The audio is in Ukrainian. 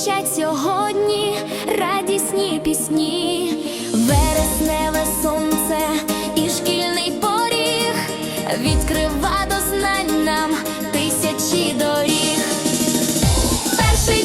звучать сьогодні радісні пісні, вересневе сонце і шкільний поріг відкрива до знань нам тисячі доріг. Перший